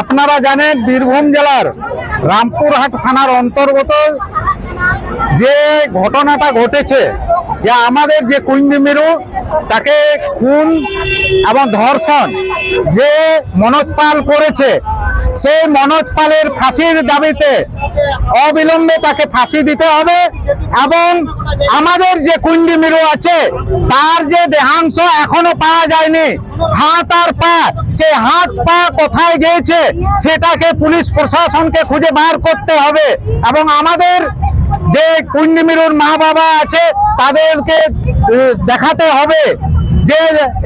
আপনারা জানেন বীরভূম জেলার রামপুরহাট থানার অন্তর্গত যে ঘটনাটা ঘটেছে, যে আমাদের যে কুইন্ডিমিরু তাকে খুন এবং ধর্ষণ যে মনোৎপাল করেছে সেই মনোজ পালের ফাঁসির দাবিতে অবিলম্বে তাকে ফাঁসি দিতে হবে এবং আমাদের যে কুন্ডিমিরু আছে, তার যে দেহাংশ এখনও পাওয়া যায়নি, হাত আর পা সেই হাত পা কোথায় গিয়েছে সেটাকে পুলিশ প্রশাসনকে খুঁজে বার করতে হবে এবং আমাদের যে কুন্ডিমিরুর মা বাবা আছে, তাদেরকে দেখাতে হবে যে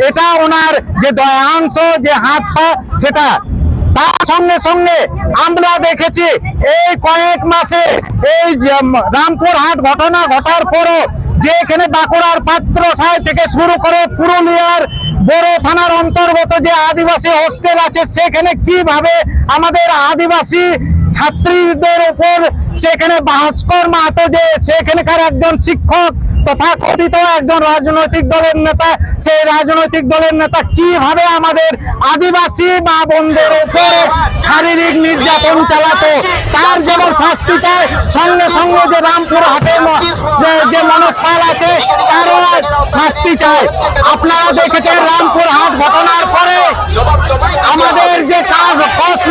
এটা ওনার যে দয়াংশ যে হাত পা, সেটা তার সঙ্গে সঙ্গে আমরা দেখেছি। এই কয়েক মাসে এই যে রামপুর হাট ঘটনা ঘটার পরও যে এখানে বাঁকুড়ার পাত্র সাহেব থেকে শুরু করে পুরুলিয়ার বড় থানার অন্তর্গত যে আদিবাসী হোস্টেল আছে, সেখানে কীভাবে আমাদের আদিবাসী ছাত্রীদের উপর সেখানে ভাস্কর মাহাতো যে সেখানকার একজন শিক্ষক তথা কথিত একজন রাজনৈতিক দলের নেতা, সেই রাজনৈতিক দলের নেতা কীভাবে আমাদের আদিবাসী মা বোনদের উপরে শারীরিক নির্যাতন চালাতো, তার যেমন শাস্তি চায়। সঙ্গে সঙ্গে যে রামপুর হাটে ম- যে- মনোজ আছে, তারও শাস্তি চায়। আপনারা দেখেছেন রামপুর হাট ঘটনার পরে আমাদের যে কাজ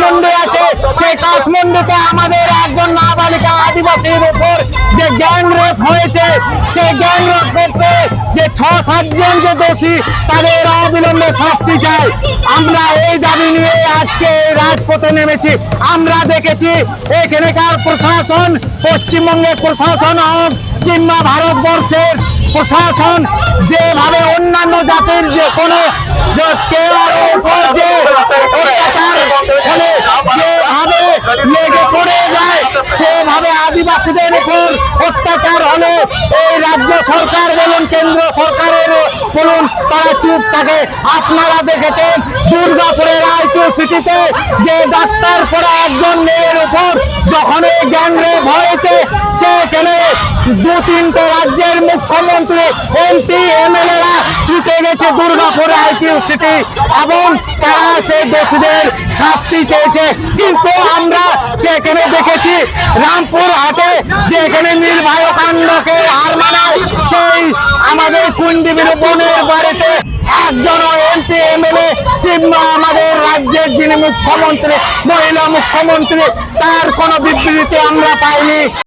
কাশমন্ডি আছে সেই কাশমন্ডিতে আমাদের একজন নাবালিকা আদিবাসীর উপর যে গ্যাং রেপ হয়েছে সেই গ্যাং রেপ করতে যে ছ সাতজন যে দোষী, তাদের অবিলম্বে শাস্তি চাই। আমরা এই দাবি নিয়ে আজকে রাজপথে নেমেছি। আমরা দেখেছি এখানকার প্রশাসন, পশ্চিমবঙ্গের প্রশাসন হোক কিংবা ভারতবর্ষের প্রশাসন, যেভাবে অন্যান্য জাতির যে কোনো কেউ উপর যে অত্যাচার ফলে যেভাবে লেগে পড়ে যায়। সেভাবে আদিবাসীদের উপর অত্যাচার হলে এই রাজ্য সরকার বলুন, কেন্দ্র সরকারের বলুন, তারা চুপ থাকে। আপনারা দেখেছেন দুর্গাপুরের রায়চুর সিটিতে যে ডাক্তার পড়া একজন মেয়ের উপর যখন এই গ্যাং রেপ হয়েছে, সেখানে দু তিনটে রাজ্যের মুখ্যমন্ত্রী, এমপি, এমএলএরা ছুটে গেছে দুর্গাপুর আইকিউ সিটি এবং তারা সেই দোষীদের শাস্তি চেয়েছে। কিন্তু আমরা সেখানে দেখেছি, রামপুর যেখানে নির্ভয় কাণ্ডকে আর মানায়, সেই আমাদের বাড়িতে একজন এমপি, এমএলএ কিংবা আমাদের রাজ্যের যিনি মুখ্যমন্ত্রী, মহিলা মুখ্যমন্ত্রী, তার কোনো বিবৃতি আমরা পাইনি।